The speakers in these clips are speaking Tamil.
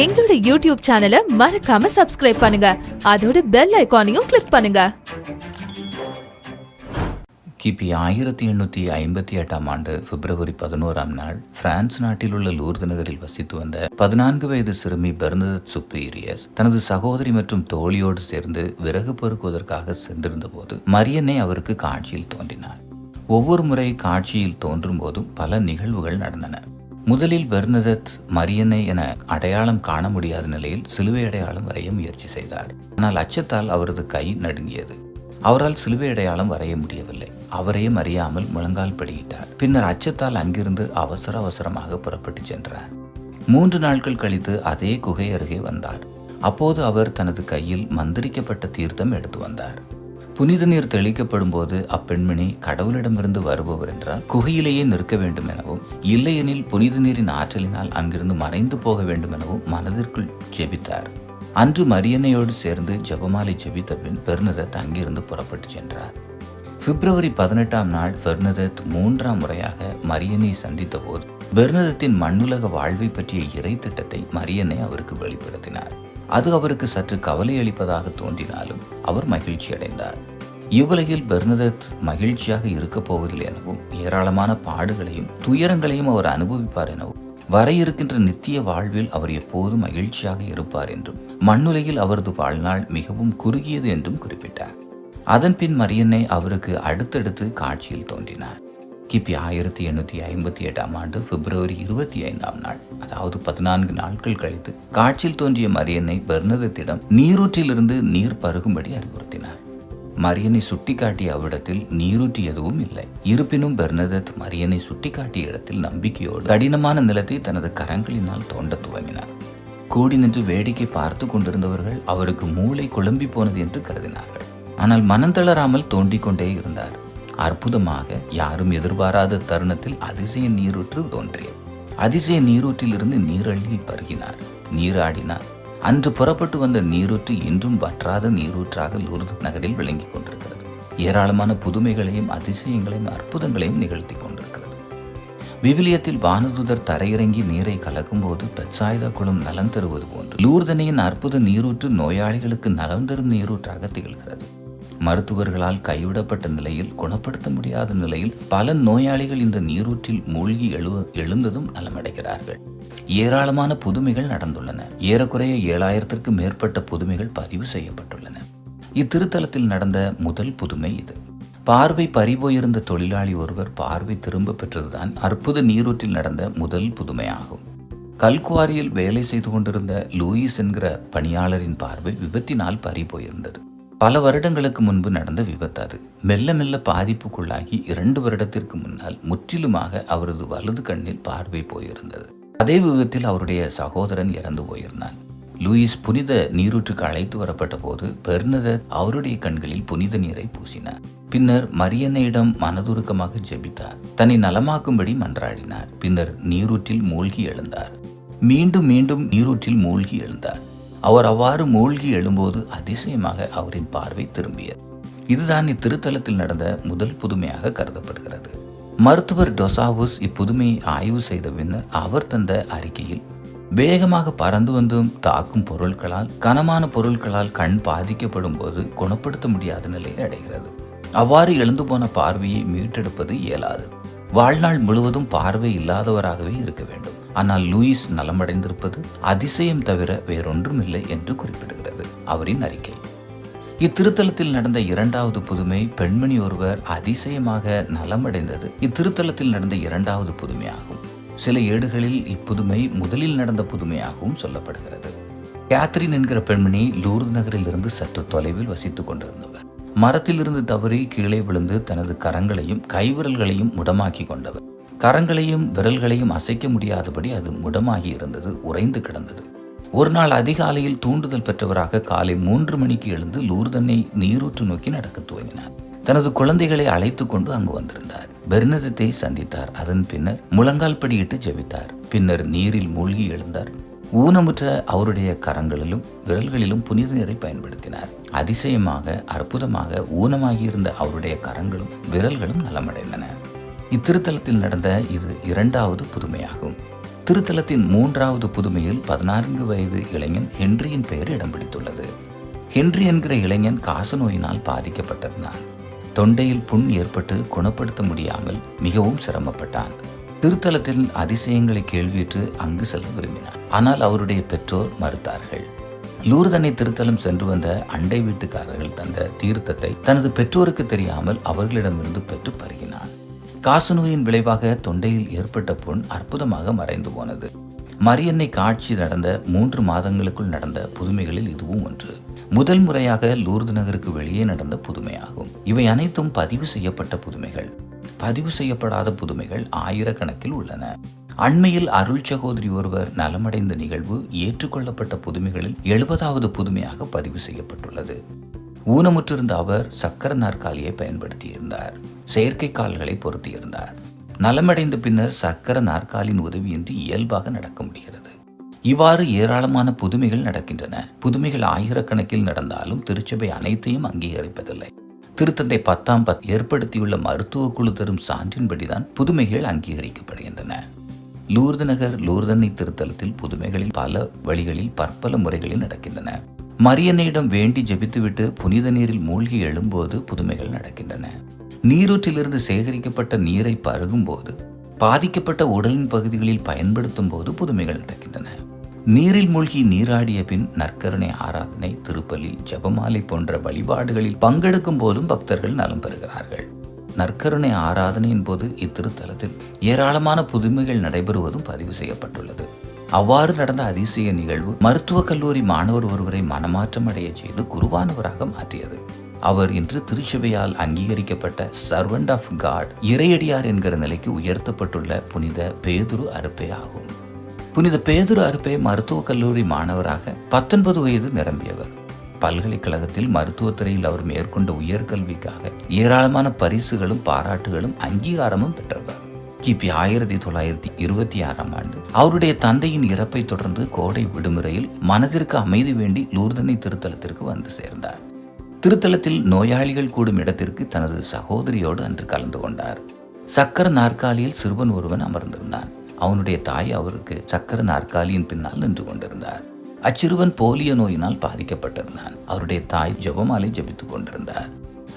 எங்களோட யூடியூப் சேனலை மறக்காம சப்ஸ்கிரைப் பண்ணுங்க. அதோட பெல் ஐக்கானையும் கிளிக் பண்ணுங்க. கிபி ஆயிரத்தி எண்ணூற்றி ஐம்பத்தி எட்டாம் ஆண்டு பிப்ரவரி பதினோராம் நாள் பிரான்ஸ் நாட்டில் உள்ள லூர்து நகரில் வசித்து வந்த பதினான்கு வயது சிறுமி பெர்னதத் சுப்பீரியஸ் தனது சகோதரி மற்றும் தோழியோடு சேர்ந்து விறகு பொறுக்குவதற்காக சென்றிருந்த போது மரியனை அவருக்கு காட்சியில் தோன்றினார். ஒவ்வொரு முறை காட்சியில் தோன்றும் போதும் பல நிகழ்வுகள் நடந்தன. முதலில் பெர்னதத் மரியனை என அடையாளம் காண முடியாத நிலையில் சிலுவை அடையாளம் வரைய முயற்சி செய்தார். ஆனால் அச்சத்தால் அவரது கை நடுங்கியது. அவரால் சிலுவை அடையாளம் வரைய முடியவில்லை. அவரையும் அறியாமல் முழங்கால் படியிட்டார். பின்னர் அச்சத்தால் அங்கிருந்து அவசர அவசரமாக புறப்பட்டு சென்றார். மூன்று நாட்கள் கழித்து அதே குகை அருகே வந்தார். அப்போது அவர் தனது கையில் மந்திரிக்கப்பட்ட தீர்த்தம் எடுத்து வந்தார். புனித நீர் தெளிக்கப்படும் போது அப்பெண்மணி கடவுளிடமிருந்து வருபவர் என்றால் குகையிலேயே நிற்க வேண்டும் எனவும் இல்லையெனில் புனித நீரின் ஆற்றலினால் அங்கிருந்து மறைந்து போக வேண்டும் எனவும் மனதிற்குள் ஜெபித்தார். அன்று மரியன்னையோடு சேர்ந்து ஜெபமாலை ஜெபித்த பின் பெர்னதத் அங்கிருந்து புறப்பட்டு சென்றார். பிப்ரவரி பதினெட்டாம் நாள் பெர்னதத் மூன்றாம் முறையாக மரியனை சந்தித்த போது பெர்னதத்தின் மண்ணுலக வாழ்வை பற்றிய இறை திட்டத்தை மரியனை அவருக்கு வெளிப்படுத்தினார். அது அவருக்கு சற்று கவலை அளிப்பதாக தோன்றினாலும் அவர் மகிழ்ச்சி அடைந்தார். இவ்வுலகில் பெர்னதத் மகிழ்ச்சியாக இருக்கப் போவதில்லை எனவும் ஏராளமான பாடுகளையும் துயரங்களையும் அவர் அனுபவிப்பார் எனவும் வர இருக்கின்ற நித்திய வாழ்வில் அவர் எப்போதும் மகிழ்ச்சியாக இருப்பார் என்றும் மண்ணுலகில் அவரது வாழ்நாள் மிகவும் குறுகியது என்றும் குறிப்பிட்டார். அதன் பின் மரியன்னை அவருக்கு அடுத்தடுத்து காட்சியில் தோன்றினார். கிபி ஆயிரத்தி எண்ணூற்றி ஐம்பத்தி எட்டாம் ஆண்டு பிப்ரவரி இருபத்தி ஐந்தாம் நாள் அதாவது பதினான்கு நாட்கள் கழித்து காட்சியில் தோன்றிய மரியனை பெர்னதத்திடம் நீரூற்றிலிருந்து நீர் பருகும்படி அறிவுறுத்தினார். மரியனை சுட்டிக்காட்டிய அவ்விடத்தில் நீரூற்றி எதுவும் இல்லை. இருப்பினும் பெர்னதத் மரியனை சுட்டிக்காட்டிய இடத்தில் நம்பிக்கையோடு கடினமான நிலத்தை தனது கரங்களினால் தோண்ட துவங்கினார். கூடி நின்று வேடிக்கை பார்த்து கொண்டிருந்தவர்கள் அவருக்கு மூளை குழம்பி போனது என்று கருதினார்கள். ஆனால் மனம் தளராமல் தோண்டிக் கொண்டே இருந்தார். அற்புதமாக யாரும் எதிர்பாராத தருணத்தில் அதிசய நீரூற்று தோன்றியது. அதிசய நீரூற்றிலிருந்து நீரள்ளி பருகினார். நீராடினார். அன்று புறப்பட்டு வந்த நீரூற்று இன்றும் வற்றாத நீரூற்றாக லூர்து நகரில் விளங்கிக் கொண்டிருக்கிறது. ஏராளமான புதுமைகளையும் அதிசயங்களையும் அற்புதங்களையும் நிகழ்த்தி கொண்டிருக்கிறது. விவிலியத்தில் வானதுதர் தரையிறங்கி நீரை கலக்கும் போது குளம் நலம் தருவது போன்று லூர்தனையின் அற்புத நீரூற்று நோயாளிகளுக்கு நலம் தரும் நீரூற்றாக திகழ்கிறது. மருத்துவர்களால் கைவிடப்பட்ட நிலையில் குணப்படுத்த முடியாத நிலையில் பல நோயாளிகள் இந்த நீரூற்றில் மூழ்கி எழு எழுந்ததும் நலமடைகிறார்கள். ஏராளமான புதுமைகள் நடந்துள்ளன. ஏறக்குறைய ஏழாயிரத்திற்கும் மேற்பட்ட புதுமைகள் பதிவு செய்யப்பட்டுள்ளன. இத்திருத்தலத்தில் நடந்த முதல் புதுமை இது. பார்வை பறிபோயிருந்த தொழிலாளி ஒருவர் பார்வை திரும்ப பெற்றதுதான் அற்புத நீரூற்றில் நடந்த முதல் புதுமையாகும். கல்குவாரியில் வேலை செய்து கொண்டிருந்த லூயிஸ் என்கிற பணியாளரின் பார்வை விபத்தினால் பறிபோயிருந்தது. பல வருடங்களுக்கு முன்பு நடந்த விபத்து அது. மெல்ல மெல்ல பாதிப்புக்குள்ளாகி இரண்டு வருடத்திற்கு முன்னால் முற்றிலுமாக அவரது வலது கண்ணில் பார்வை போயிருந்தது. அதே விபத்தில் அவருடைய சகோதரன் இறந்து போயிருந்தான். லூயிஸ் புனித நீரூற்றுக்கு அழைத்து வரப்பட்ட போது பெர்னதத் அவருடைய கண்களில் புனித நீரை பூசினார். பின்னர் மரியன்னையிடம் மனதுருக்கமாக ஜெபித்தார். தன்னை நலமாக்கும்படி மன்றாடினார். பின்னர் நீரூற்றில் மூழ்கி எழுந்தார். மீண்டும் மீண்டும் நீரூற்றில் மூழ்கி எழுந்தார். அவர் அவ்வாறு மூழ்கி எழும்போது அதிசயமாக அவரின் பார்வை திரும்பியது. இதுதான் இத்திருத்தலத்தில் நடந்த முதல் புதுமையாக கருதப்படுகிறது. மருத்துவர் டொசாவுஸ் இப்புதுமையை ஆய்வு செய்த பின்னர் அவர் தந்த அறிக்கையில் வேகமாக பறந்து வந்தும் தாக்கும் பொருட்களால் கனமான பொருட்களால் கண் பாதிக்கப்படும் போது குணப்படுத்த முடியாத நிலையை அடைகிறது. அவ்வாறு எழுந்து போன பார்வையை மீட்டெடுப்பது இயலாது. வாழ்நாள் முழுவதும் பார்வை இல்லாதவராகவே இருக்க வேண்டும். ஆனால் லூயிஸ் நலமடைந்திருப்பது அதிசயம் தவிர வேறொன்றுமில்லை என்று குறிப்பிடுகிறது. அவரின் அறிக்கை. இத்திருத்தலத்தில் நடந்த இரண்டாவது புதுமை பெண்மணி ஒருவர் அதிசயமாக நலமடைந்தது. இத்திருத்தலத்தில் நடந்த இரண்டாவது புதுமையாகும். சில ஏடுகளில் இப்புதுமை முதலில் நடந்த புதுமையாகவும் சொல்லப்படுகிறது. கேத்ரின் என்கிற பெண்மணி லூர்து நகரிலிருந்து சற்று தொலைவில் வசித்துக் கொண்டிருந்தவர். மரத்திலிருந்து தவறி கீழே விழுந்து தனது கரங்களையும் கைவிரல்களையும் முடமாக்கி கொண்டவர். கரங்களையும் விரல்களையும் அசைக்க முடியாதபடி அது முடமாகி இருந்தது உறைந்து கிடந்தது. ஒரு நாள் அதிகாலையில் தூண்டுதல் பெற்றவராக காலை மூன்று மணிக்கு எழுந்து லூர்தனை நீரூற்று நோக்கி நடக்க துவங்கினார். தனது குழந்தைகளை அழைத்து கொண்டு அங்கு வந்திருந்தார். பெர்னதத்தை சந்தித்தார். அதன் பின்னர் முழங்கால் படியிட்டு ஜெபித்தார். பின்னர் நீரில் மூழ்கி எழுந்தார். ஊனமுற்ற அவருடைய கரங்களிலும் விரல்களிலும் புனித நீரை பயன்படுத்தினார். அதிசயமாக அற்புதமாக ஊனமாகியிருந்த அவருடைய கரங்களும் விரல்களும் நலமடைந்தன. இத்திருத்தலத்தில் நடந்த இது இரண்டாவது புதுமையாகும். திருத்தலத்தின் மூன்றாவது புதுமையில் பதினான்கு வயது இளைஞன் ஹென்ரியின் பெயர் இடம் பிடித்துள்ளது. ஹென்றி என்கிற இளைஞன் காசநோயினால் பாதிக்கப்பட்டிருந்தான் தொண்டையில் புண் ஏற்பட்டு குணப்படுத்த முடியாமல் மிகவும் சிரமப்பட்டான். திருத்தலத்தில் அதிசயங்களை கேள்வியிட்டு அங்கு செல்ல விரும்பினார் ஆனால் அவருடைய பெற்றோர் மறுத்தார்கள். லூர்தனை திருத்தலம் சென்று வந்த அண்டை வீட்டுக்காரர்கள் தந்த தீர்த்தத்தை தனது பெற்றோருக்கு தெரியாமல் அவர்களிடமிருந்து பெற்று பருகினான். காசநோயின் விளைவாக தொண்டையில் ஏற்பட்ட புண் அற்புதமாக மறைந்து போனது. மரியன்னை காட்சி நடந்த மூன்று மாதங்களுக்குள் நடந்த புதுமைகளில் இதுவும் ஒன்று. முதல் முறையாக லூர்து நகருக்கு வெளியே நடந்த புதுமையாகும். இவை அனைத்தும் பதிவு செய்யப்பட்ட புதுமைகள். பதிவு செய்யப்படாத புதுமைகள் ஆயிரக்கணக்கில் உள்ளன. அண்மையில் அருள் சகோதரி ஒருவர் நலமடைந்த நிகழ்வு ஏற்றுக்கொள்ளப்பட்ட புதுமைகளில் எழுபதாவது புதுமையாக பதிவு செய்யப்பட்டுள்ளது. ஊனமுற்றிருந்த அவர் சக்கர நாற்காலியை பயன்படுத்தியிருந்தார். செயற்கை கால்களை பொருத்தியிருந்தார். நலமடைந்த பின்னர் சக்கர நாற்காலின் உதவியின்றி இயல்பாக நடக்க முடிகிறது. இவ்வாறு ஏராளமான புதுமைகள் நடக்கின்றன. புதுமைகள் ஆயிரக்கணக்கில் நடந்தாலும் திருச்சபை அனைத்தையும் அங்கீகரிப்பதில்லை. திருத்தந்தை பத்தாம் பத் ஏற்படுத்தியுள்ள மருத்துவ குழு தரும் சான்றின்படிதான் புதுமைகள் அங்கீகரிக்கப்படுகின்றன. லூர்து நகர் லூர்தனை திருத்தலத்தில் புதுமைகளில் பல வழிகளில் பற்பல முறைகளில் நடக்கின்றன. மரியனையிடம் வேண்டி ஜெபித்துவிட்டு புனித நீரில் மூழ்கி எழும்போது புதுமைகள் நடக்கின்றன. நீரூற்றிலிருந்து சேகரிக்கப்பட்ட நீரை பருகும்போது பாதிக்கப்பட்ட உடலின் பகுதிகளில் பயன்படுத்தும் போது புதுமைகள் நடக்கின்றன. நீரில் மூழ்கி நீராடிய பின் நற்கருணை ஆராதனை திருப்பலி ஜபமாலை போன்ற வழிபாடுகளில் பங்கெடுக்கும் போதும் பக்தர்கள் நலம் பெறுகிறார்கள். நற்கருணை ஆராதனையின் போது இத்திருத்தலத்தில் ஏராளமான புதுமைகள் நடைபெறுவதும் பதிவு செய்யப்பட்டுள்ளது. அவ்வாறு நடந்த அதிசய நிகழ்வு மருத்துவக் கல்லூரி மாணவர் ஒருவரை மனமாற்றம் அடைய செய்து குருவானவராக மாற்றியது. அவர் இன்று திருச்சபையால் அங்கீகரிக்கப்பட்ட சர்வெண்ட் ஆஃப் காட் இறையடியார் என்கிற நிலைக்கு உயர்த்தப்பட்டுள்ள புனித பேதுரு அறுப்பே ஆகும். புனித பேதுரு அறுப்பே மருத்துவக் கல்லூரி மாணவராக பத்தொன்பது வயது நிரம்பியவர். பல்கலைக்கழகத்தில் மருத்துவத்துறையில் அவர் மேற்கொண்ட உயர்கல்விக்காக ஏராளமான பரிசுகளும் பாராட்டுகளும் அங்கீகாரமும் பெற்றவர். கிபி ஆயிரத்தி தொள்ளாயிரத்தி இருபத்தி ஆறாம் ஆண்டு. அவருடைய தந்தையின் இறப்பை தொடர்ந்து கோடை விடுமுறையில் மனதிற்கு அமைதி வேண்டி லூர்தனை திருத்தலத்திற்கு வந்து சேர்ந்தார். திருத்தலத்தில் நோயாளிகள் கூடும் இடத்திற்கு தனது சகோதரியோடு அன்று கலந்து கொண்டார். சக்கர நாற்காலியில் சிறுவன் ஒருவன் அமர்ந்திருந்தான். அவனுடைய தாய் அவருக்கு சக்கர நாற்காலியின் பின்னால் நின்று கொண்டிருந்தார். அச்சிறுவன் போலியோ நோயினால் பாதிக்கப்பட்டிருந்தான். அவருடைய தாய் ஜெபமாலை ஜபித்துக் கொண்டிருந்தார்.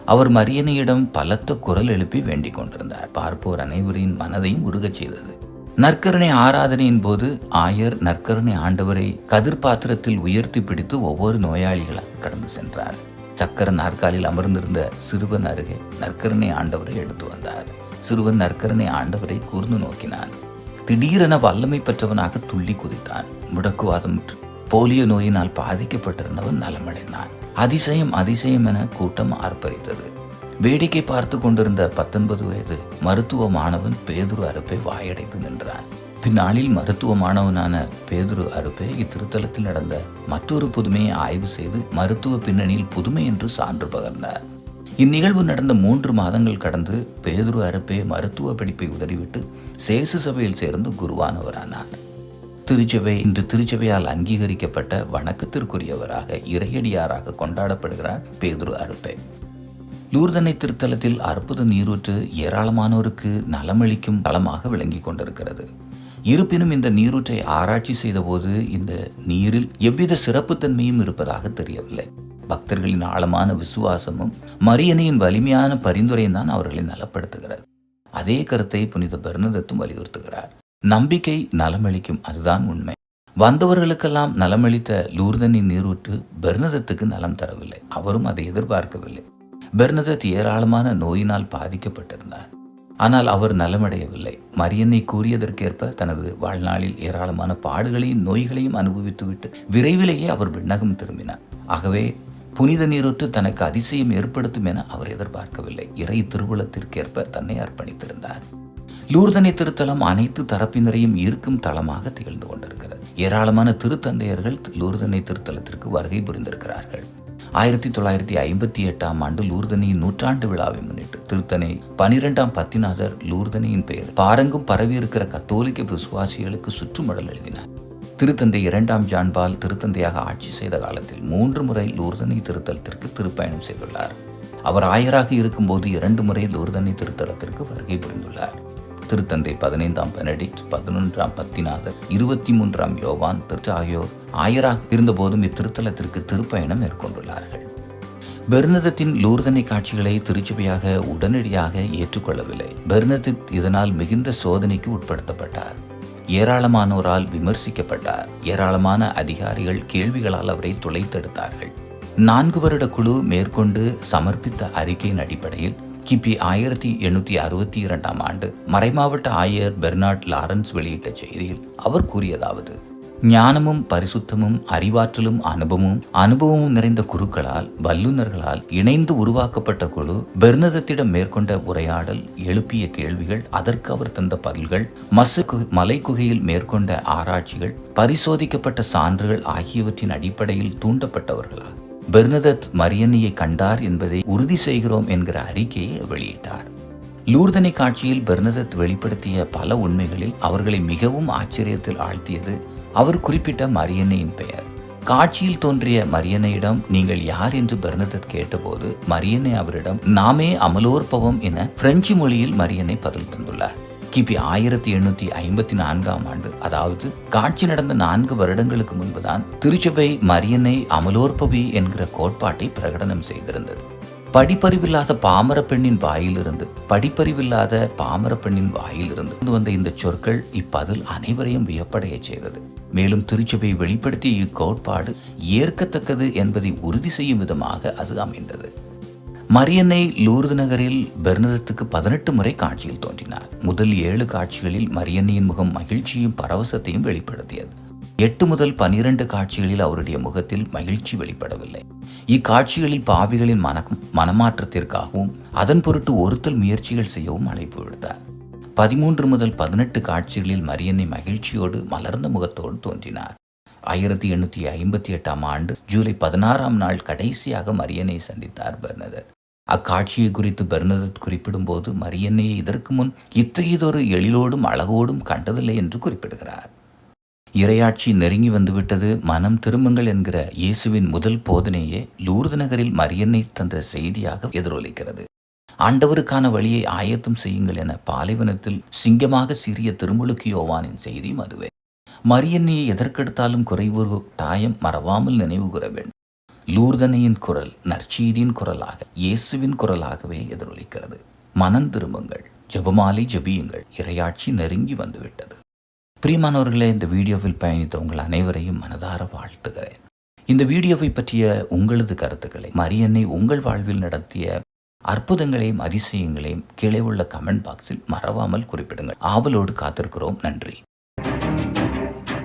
அவர் மரியனையிடம் பலத்த குரல் எழுப்பி வேண்டிக் கொண்டிருந்தார். பார்ப்போர் அனைவரின் மனதையும் உருகச் செய்தது. நற்கருணை ஆராதனையின் போது ஆயர் நற்கருணை ஆண்டவரை கதிர் பாத்திரத்தில் உயர்த்தி பிடித்து ஒவ்வொரு நோயாளிகளாக கடந்து சென்றார். சக்கர நாற்காலில் அமர்ந்திருந்த சிறுவன் அருகே நற்கருணை ஆண்டவரை எடுத்து வந்தார். சிறுவன் நற்கருணை ஆண்டவரை கூர்ந்து நோக்கினான். திடீரென வல்லமை பெற்றவனாக துள்ளி குதித்தான். முடக்குவாதமுற்று போலியோ நோயினால் பாதிக்கப்பட்டிருந்தவன் நலமடைந்தான். அதிசயம் அதிசயம் என கூட்டம் ஆர்ப்பரித்தது. வேடிக்கை பார்த்து கொண்டிருந்த பத்தொன்பது வயது மருத்துவ மாணவன் பேதுரு அறுப்பை வாயடைத்து நின்றான். பின்னாளில் மருத்துவ மாணவனான பேதுரு அறுப்பே இத்திருத்தலத்தில் நடந்த மற்றொரு புதுமையை ஆய்வு செய்து மருத்துவ பின்னணியில் புதுமை என்று சான்று பகர்ந்தார். இந்நிகழ்வு நடந்த மூன்று மாதங்கள் கடந்து பேதுரு அறுப்பே மருத்துவ படிப்பை உதறிவிட்டு சேசு சபையில் சேர்ந்து குருவானவரானார் திருச்சபை இன்று திருச்சபையால் அங்கீகரிக்கப்பட்ட வணக்கத்திற்குரியவராக இறையடியாராக கொண்டாடப்படுகிறார் பேதுரு அருப்பே. லூர்தனை திருத்தலத்தில் அற்புத நீரூற்று ஏராளமானோருக்கு நலமளிக்கும் தளமாக விளங்கி கொண்டிருக்கிறது. இருப்பினும் இந்த நீரூற்றை ஆராய்ச்சி செய்தபோது இந்த நீரில் எவ்வித சிறப்புத்தன்மையும் இருப்பதாக தெரியவில்லை. பக்தர்களின் ஆழமான விசுவாசமும் மரியனையின் வலிமையான பரிந்துரையும் தான் அவர்களை நலப்படுத்துகிறது. அதே கருத்தை புனித பெர்னதத்தும் வலியுறுத்துகிறார். நம்பிக்கை நலமளிக்கும் அதுதான் உண்மை. வந்தவர்களுக்கெல்லாம் நலமளித்த லூர்தனின் நீரூற்று பெர்னதத்துக்கு நலம் தரவில்லை. அவரும் அதை எதிர்பார்க்கவில்லை. பெர்னதத் ஏராளமான நோயினால் பாதிக்கப்பட்டிருந்தார். ஆனால் அவர் நலமடையவில்லை. மரியன்னை கூறியதற்கேற்ப தனது வாழ்நாளில் ஏராளமான பாடுகளையும் நோய்களையும் அனுபவித்துவிட்டு விரைவிலேயே அவர் விண்ணகம் திரும்பினார். ஆகவே புனித நீரூற்று தனக்கு அதிசயம் ஏற்படுத்தும் என அவர் எதிர்பார்க்கவில்லை. இறை திருவுளத்திற்கேற்ப தன்னை அர்ப்பணித்திருந்தார். லூர்தனை திருத்தலம் அனைத்து தரப்பினரையும் ஈர்க்கும் தளமாக திகழ்ந்து கொண்டிருக்கிறது. ஏராளமான திருத்தந்தையர்கள் லூர்தனை திருத்தலத்திற்கு வருகை புரிந்திருக்கிறார்கள். ஆயிரத்தி தொள்ளாயிரத்தி ஐம்பத்தி எட்டாம் ஆண்டு லூர்தனியின் நூற்றாண்டு விழாவை முன்னிட்டு திருத்தனை பனிரெண்டாம் பத்திநாதர் லூர்தனியின் பெயர் பாரங்கும் பரவியிருக்கிற கத்தோலிக்க விசுவாசிகளுக்கு சுற்றுமடல் எழுதினார். திருத்தந்தை இரண்டாம் ஜான்பால் திருத்தந்தையாக ஆட்சி செய்த காலத்தில் மூன்று முறை லூர்தனை திருத்தலத்திற்கு திருப்பயணம் செய்துள்ளார். அவர் ஆயராக இருக்கும்போது இரண்டு முறை லூர்தனை திருத்தலத்திற்கு வருகை புரிந்துள்ளார். திருத்தந்தை பதினைந்தாம் பெனடிக்ட் பதினொன்றாம் பத்திநாதர் இருபத்தி மூன்றாம் யோவான் திருச்சி ஆகியோர் ஆயராக இருந்தபோதும் இத்திருத்தலத்திற்கு திருப்பயணம் மேற்கொண்டுள்ளார்கள். பெர்னதத்தின் லூர்தனை காட்சிகளை திருச்சபையாக உடனடியாக ஏற்றுக்கொள்ளவில்லை. பெர்னதித் இதனால் மிகுந்த சோதனைக்கு உட்படுத்தப்பட்டார். ஏராளமானோரால் விமர்சிக்கப்பட்டார். ஏராளமான அதிகாரிகள் கேள்விகளால் அவரை துளைத்தெடுத்தார்கள். நான்கு வருட குழு மேற்கொண்டு சமர்ப்பித்த அறிக்கையின் அடிப்படையில் கிபி ஆயிரத்தி எண்ணூற்றி அறுபத்தி இரண்டாம் ஆண்டு மறைமாவட்ட ஆயர் பெர்னாட் லாரன்ஸ் வெளியிட்ட செய்தியில் அவர் கூறியதாவது ஞானமும் பரிசுத்தமும் அறிவாற்றலும் அனுபவமும் அனுபவமும் நிறைந்த குருக்களால் வல்லுநர்களால் இணைந்து உருவாக்கப்பட்ட குழு பெர்னதத்திடம் மேற்கொண்ட உரையாடல் எழுப்பிய கேள்விகள் அதற்கு அவர் தந்த பதில்கள் மசு கு- மலைக்குகையில் மேற்கொண்ட ஆராய்ச்சிகள் பரிசோதிக்கப்பட்ட சான்றுகள் ஆகியவற்றின் அடிப்படையில் தூண்டப்பட்டவர்களால் பெர்னதத் மரியன்னியை கண்டார் என்பதை உறுதி செய்கிறோம் என்கிற அறிக்கையை வெளியிட்டார். லூர்தனை காட்சியில் பெர்னதத் வெளிப்படுத்திய பல உண்மைகளில் அவர்களை மிகவும் ஆச்சரியத்தில் ஆழ்த்தியது அவர் குறிப்பிட்ட மரியன்னையின் பெயர். காட்சியில் தோன்றிய மரியன்னையிடம் நீங்கள் யார்? என்று பெர்னதத் கேட்டபோது மரியன்னை அவரிடம் நாமே அமலோற்பவம் என பிரெஞ்சு மொழியில் மரியன்னை பதில் தந்துள்ளார். கிபி ஆயிரத்தி எண்ணூத்தி ஐம்பத்தி நான்காம் ஆண்டு அதாவது காட்சி நடந்த நான்கு வருடங்களுக்கு முன்புதான் திருச்சபை மரியனை அமலோற்பவி என்கிற கோட்பாட்டை பிரகடனம் செய்திருந்தது. படிப்பறிவில்லாத பாமர பெண்ணின் வாயிலிருந்து படிப்பறிவில்லாத பாமர பெண்ணின் வாயிலிருந்து வந்த இந்த சொற்கள் இப்பதில் அனைவரையும் வியப்படைய செய்தது. மேலும் திருச்சபை வெளிப்படுத்திய இக்கோட்பாடு ஏற்கத்தக்கது என்பதை உறுதி செய்யும் விதமாக அது அமைந்தது. மரியன்னை லூர்து நகரில் பெர்னதத்துக்கு பதினெட்டு முறை காட்சியில் தோன்றினார். முதல் ஏழு காட்சிகளில் மரியன்னையின் முகம் மகிழ்ச்சியும் பரவசத்தையும் வெளிப்படுத்தியது. எட்டு முதல் பனிரெண்டு காட்சிகளில் அவருடைய முகத்தில் மகிழ்ச்சி வெளிப்படவில்லை. இக்காட்சிகளில் பாவிகளின் மன மனமாற்றத்திற்காகவும் அதன் பொருட்டு ஒருத்தல் முயற்சிகள் செய்யவும் அழைப்பு விடுத்தார். பதிமூன்று முதல் பதினெட்டு காட்சிகளில் மரியன்னை மகிழ்ச்சியோடு மலர்ந்த முகத்தோடு தோன்றினார். ஆயிரத்தி எண்ணூற்றி ஐம்பத்தி எட்டாம் ஆண்டு ஜூலை பதினாறாம் நாள் கடைசியாக மரியனை சந்தித்தார் பெர்னதர். அக்காட்சியை குறித்து பெர்னதத் குறிப்பிடும்போது மரியன்னையை இதற்கு முன் இத்தகையதொரு எழிலோடும் அழகோடும் கண்டதில்லை என்று குறிப்பிடுகிறார். இரையாட்சி நெருங்கி வந்துவிட்டது. மனம் திரும்புங்கள் என்கிற இயேசுவின் முதல் போதனையே லூர்து நகரில் மரியன்னை தந்த செய்தியாக எதிரொலிக்கிறது. ஆண்டவருக்கான வழியை ஆயத்தம் செய்யுங்கள் என பாலைவனத்தில் சிங்கமாக சிறிய திருமுழுக்கு யோவானின் செய்தியும் அதுவே மரியன்னையை எதற்கெடுத்தாலும் குறைவு தாயம் மறவாமல் நினைவு கூற வேண்டும். லூர்தனையின் குரல் நற்செய்தியின் குரலாக இயேசுவின் குரலாகவே எதிரொலிக்கிறது. மனம் திரும்புங்கள் ஜெபமாலை ஜெபியுங்கள் இரையாட்சி நெருங்கி வந்துவிட்டது. பிரியமானவர்களே இந்த வீடியோவில் பயணித்த உங்கள் அனைவரையும் மனதார வாழ்த்துகிறேன். இந்த வீடியோவை பற்றிய உங்களது கருத்துக்களை மரியன்னை உங்கள் வாழ்வில் நடத்திய அற்புதங்களையும் அதிசயங்களையும் கீழே உள்ள கமெண்ட் பாக்ஸில் மறவாமல் குறிப்பிடுங்கள். ஆவலோடு காத்திருக்கிறோம். நன்றி.